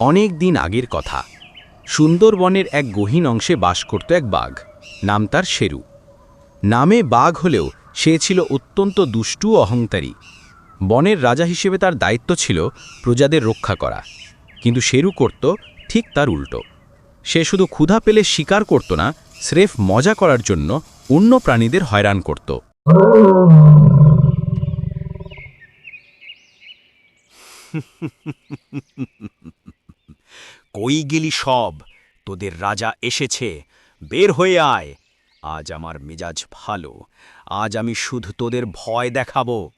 অনেক দিন আগের কথা। সুন্দরবনের এক গহীন অংশে বাস করত এক বাঘ। নাম তার শেরু। নামে বাঘ হলেও সে ছিল অত্যন্ত দুষ্টু অহংকারী। বনের রাজা হিসেবে তার দায়িত্ব ছিল প্রজাদের রক্ষা করা। কিন্তু শেরু করত ঠিক তার উল্টো। সে শুধু ক্ষুধা পেলে শিকার করত না, স্রেফ মজা করার জন্য অন্য প্রাণীদের হয়রান করত। কই গেলি সব? তোদের রাজা এসেছে। বের হয়ে আয়। আজ আমার মেজাজ ভালো। আজ আমি শুধু তোদের ভয় দেখাবো।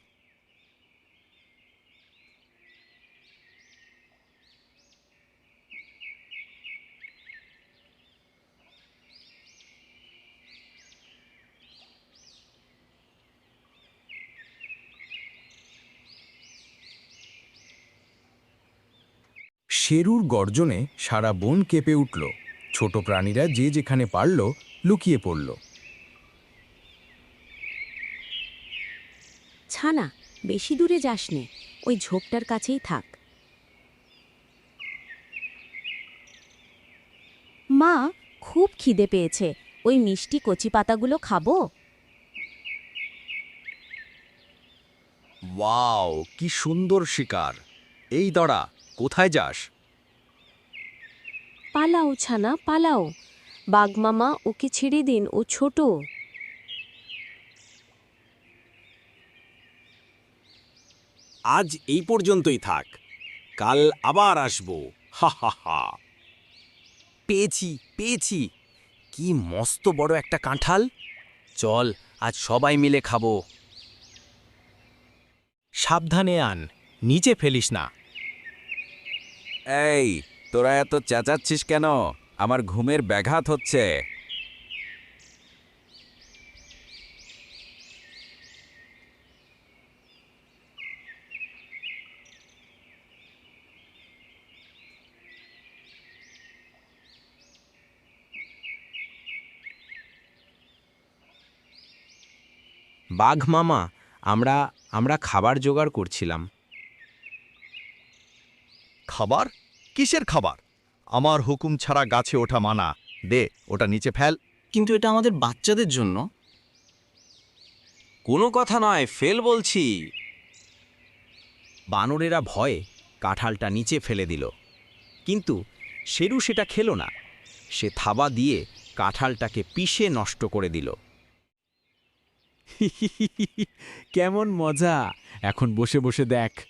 শেরুর গর্জনে সারা বন কেঁপে উঠল। ছোট প্রাণীরা যে যেখানে পারল লুকিয়ে পড়ল। ছানা বেশি দূরে যাস নে ওই ঝোপটার কাছেই থাক। মা খুব খিদে পেয়েছে ওই মিষ্টি কচি পাতাগুলো খাব? ওয়াও কি সুন্দর শিকার। এই দড়া কোথায় যাস? পালাও ছানা পালাও। বাঘমামা ওকে ছেড়ে দিন ও ছোট। আজ এই পর্যন্তই থাক। কাল আবার আসব। হা হা হা। পেয়েছি পেয়েছি। কি মস্ত বড় একটা কাঁঠাল। চল আজ সবাই মিলে খাব। সাবধানে আন নিচে ফেলিস না। এই তোরা এত চেঁচাচ্ছিস কেন? আমার ঘুমের ব্যাঘাত হচ্ছে। বাঘ মামা আমরা আমরা খাবার জোগাড় করছিলাম। খাবার? কিসের খাবার? আমার হুকুম ছাড়া গাছে ওঠা মানা। দে ওটা নিচে ফেল। কিন্তু এটা আমাদের বাচ্চাদের জন্য। কোনো কথা নয় ফেল বলছি। বানরেরা ভয়ে কাঁঠালটা নিচে ফেলে দিল। কিন্তু শেরু সেটা খেল না। সে থাবা দিয়ে কাঁঠালটাকে পিষে নষ্ট করে দিল। কেমন মজা! এখন বসে বসে দেখ।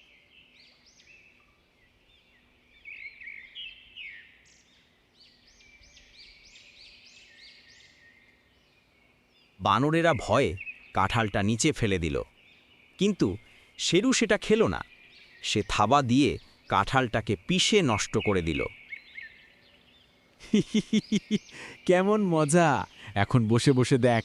বানরেরা ভয়ে কাঁঠালটা নিচে ফেলে দিল। কিন্তু শেরু সেটা খেল না। সে থাবা দিয়ে কাঁঠালটাকে পিষে নষ্ট করে দিল। কেমন মজা! এখন বসে বসে দেখ।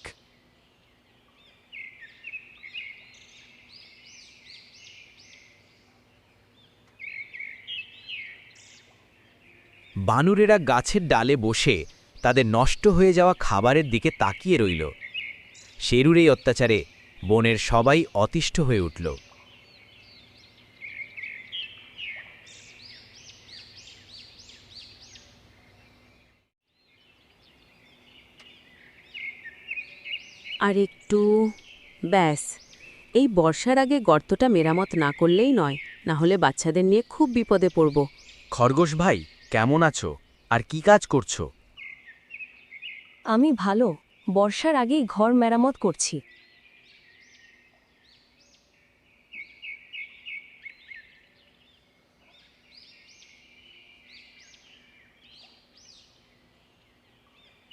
বানুরেরা গাছের ডালে বসে তাদের নষ্ট হয়ে যাওয়া খাবারের দিকে তাকিয়ে রইল। শেরুর এই অত্যাচারে বনের সবাই অতিষ্ঠ হয়ে উঠল। আর একটু ব্যাস এই বর্ষার আগে গর্তটা মেরামত না করলেই নয় না হলে বাচ্চাদের নিয়ে খুব বিপদে পড়ব। খরগোশ ভাই কেমন আছো? আর কি কাজ করছ? আমি ভালো। বর্ষার আগেই ঘর মেরামত করছি।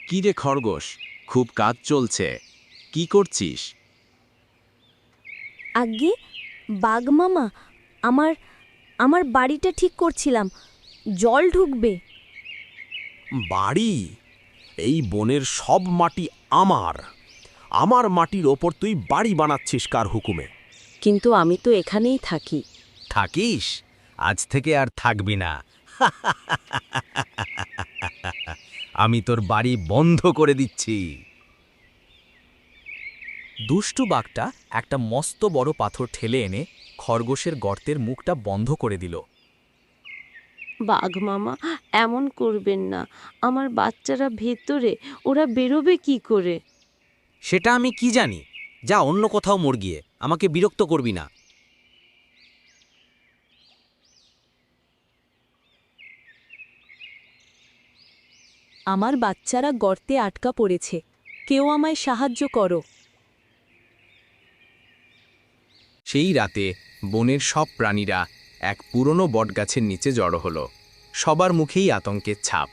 কি রে খরগোশ খুব কাজ চলছে। কি করছিস? আগে বাঘমামা আমার আমার বাড়িটা ঠিক করছিলাম। জল ঢুকবে। বাড়ি? এই বনের সব মাটি আমার। আমার মাটির ওপর তুই বাড়ি বানাচ্ছিস কার হুকুমে? কিন্তু আমি তো এখানেই থাকি। থাকিস? আজ থেকে আর থাকবি না। আমি তোর বাড়ি বন্ধ করে দিচ্ছি। দুষ্টু বাঘটা একটা মস্ত বড় পাথর ঠেলে এনে খরগোশের গর্তের মুখটা বন্ধ করে দিল। বাঘ মামা এমন করবেন না। আমার বাচ্চারা ভেতরে ওরা বেরোবে কি করে? সেটা আমি কি জানি? যা অন্য কোথাও মর গিয়ে আমাকে বিরক্ত করবি না। আমার বাচ্চারা গর্তে আটকা পড়েছে। কেউ আমায় সাহায্য করো। সেই রাতে বনের সব প্রাণীরা এক পুরনো বটগাছের নিচে জড়ো হলো। সবার মুখেই আতঙ্কের ছাপ।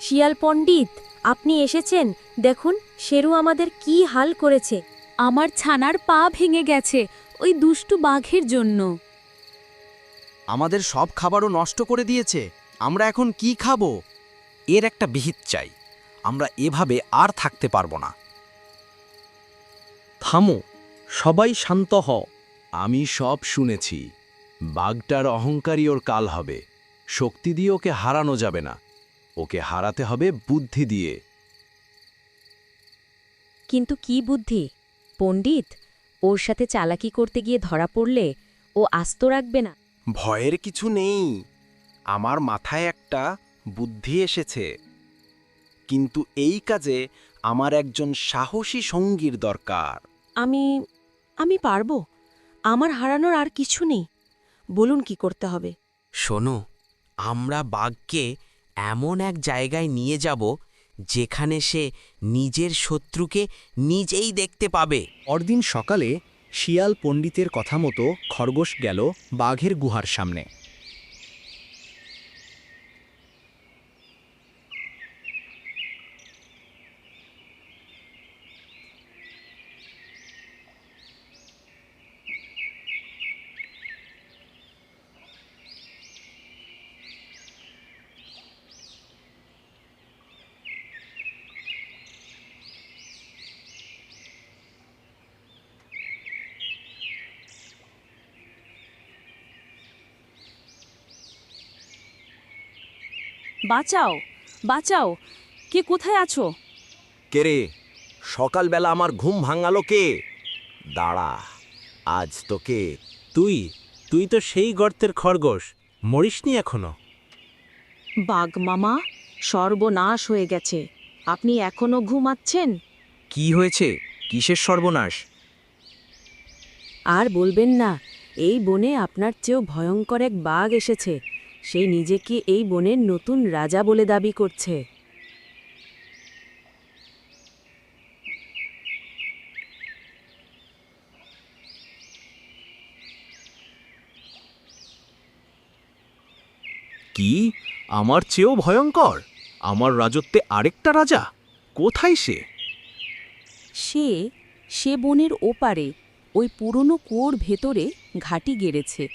শিয়াল পণ্ডিত আপনি এসেছেন। দেখুন শেরু আমাদের কি হাল করেছে। আমার ছানার পা ভেঙে গেছে ওই দুষ্টু বাঘের জন্য। আমাদের সব খাবারও নষ্ট করে দিয়েছে। আমরা এখন কি খাব? এর একটা বিহিত চাই। আমরা এভাবে আর থাকতে পারব না। থামো। সবাই শান্ত হ আমি সব শুনেছি। বাঘটার অহংকারী ওর কাল হবে। শক্তি দিয়ে ওকে হারানো যাবে না। ওকে হারাতে হবে বুদ্ধি দিয়ে। কিন্তু কি বুদ্ধি? পণ্ডিত ওর সাথে চালাকি করতে গিয়ে ধরা পড়লে ও আস্ত রাখবে না। ভয়ের কিছু নেই। আমার মাথায় একটা বুদ্ধি এসেছে। কিন্তু এই কাজে আমার একজন সাহসী সঙ্গীর দরকার। আমি আমি পারব। আমার হারানোর আর কিছু নেই। বলুন কি করতে হবে? শোনো আমরা বাঘকে এমন এক জায়গায় নিয়ে যাব যেখানে সে নিজের শত্রুকে নিজেই দেখতে পাবে। পরদিন সকালে শিয়াল পণ্ডিতের কথা মতো খরগোশ গেল বাঘের গুহার সামনে। বাঁচাও বাঁচাও। কে কোথায় আছো? কে রে? সকালবেলা আমার ঘুম ভাঙালো কে? দাঁড়া আজ তোকে তুই তুই তো সেই গর্তের খরগোশ মরিসনি এখনও। বাঘ মামা সর্বনাশ হয়ে গেছে। আপনি এখনও ঘুমাচ্ছেন? কি হয়েছে? কিসের সর্বনাশ? আর বলবেন না এই বনে আপনার চেয়েও ভয়ঙ্কর এক বাঘ এসেছে। সে নিজেকে এই বনের নতুন রাজা বলে দাবি করছে। কি? আমার চেয়েও ভয়ঙ্কর। আমার রাজত্বে আরেকটা রাজা? কোথায় সে? সে সে বনের ওপারে ওই পুরনো কুয়োর ভেতরে ঘাঁটি গেড়েছে।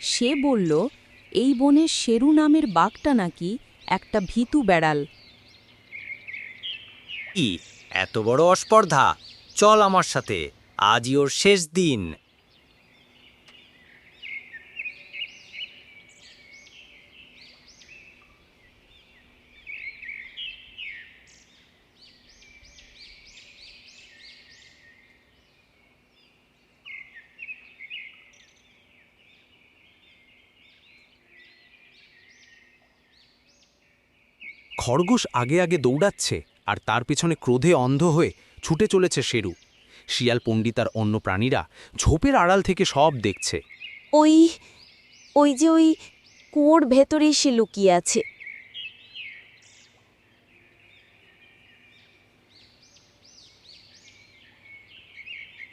সে বলল এই বনে শেরু নামের বাঘটা নাকি একটা ভীতু বেড়াল। এত বড় অস্পর্ধা। চল আমার সাথে, আজই ওর শেষ দিন। খরগোশ আগে আগে দৌড়াচ্ছে আর তার পেছনে ক্রোধে অন্ধ হয়ে ছুটে চলেছে শেরু। শিয়াল পণ্ডিত আর অন্য প্রাণীরা ঝোপের আড়াল থেকে সব দেখছে। ওই ওই যে ওই কুয়োর ভেতরেই সে লুকিয়ে আছে।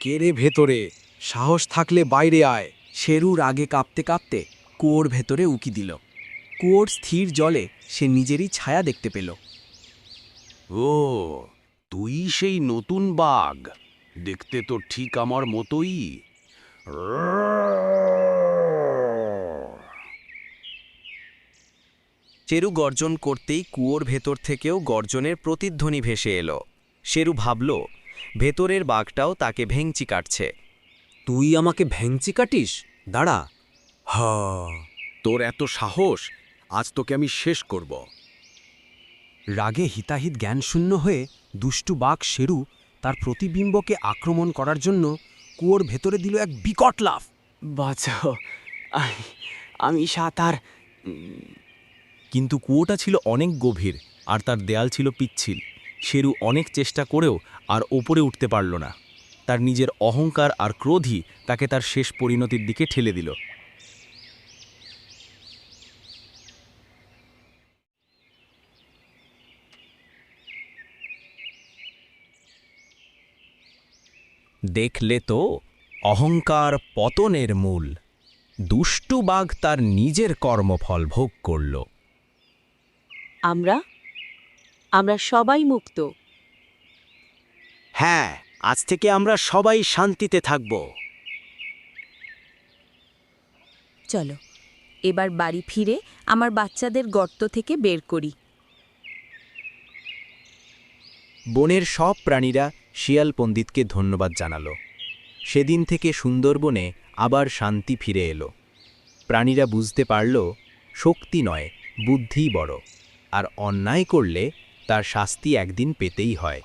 কেড়ে ভেতরে? সাহস থাকলে বাইরে আয়। শেরুর আগে কাঁপতে কাঁপতে কুয়োর ভেতরে উকি দিল। কুয়োর স্থির জলে সে নিজেরই ছায়া দেখতে পেল। ও তুই সেই নতুন বাঘ। দেখতে তো ঠিক আমার মতোই। চেরু গর্জন করতেই কুয়োর ভেতর থেকেও গর্জনের প্রতিধ্বনি ভেসে এলো। শেরু ভাবল ভেতরের বাঘটাও তাকে ভেংচি কাটছে। তুই আমাকে ভেংচি কাটিস? দাঁড়া। হ তোর এত সাহস আজ তোকে আমি শেষ করব। রাগে হিতাহিত জ্ঞানশূন্য হয়ে দুষ্টু বাঘ শেরু তার প্রতিবিম্বকে আক্রমণ করার জন্য কুয়োর ভেতরে দিল এক বিকট লাফ। বাঁচাও আমি সাঁতার। কিন্তু কুয়োটা ছিল অনেক গভীর আর তার দেয়াল ছিল পিচ্ছিল। শেরু অনেক চেষ্টা করেও আর ওপরে উঠতে পারল না। তার নিজের অহংকার আর ক্রোধই তাকে তার শেষ পরিণতির দিকে ঠেলে দিল। দেখলে তো অহংকার পতনের মূল। দুষ্টু বাঘ তার নিজের কর্মফল ভোগ করল। আমরা? আমরা সবাই মুক্ত। হ্যাঁ আজ থেকে আমরা সবাই শান্তিতে থাকব। চলো এবার বাড়ি ফিরে আমার বাচ্চাদের গর্ত থেকে বের করি। বনের সব প্রাণীরা শিয়াল পণ্ডিতকে ধন্যবাদ জানাল। সেদিন থেকে সুন্দরবনে আবার শান্তি ফিরে এলো। প্রাণীরা বুঝতে পারল, শক্তি নয় বুদ্ধি বড়, আর অন্যায় করলে তার শাস্তি একদিন পেতেই হয়।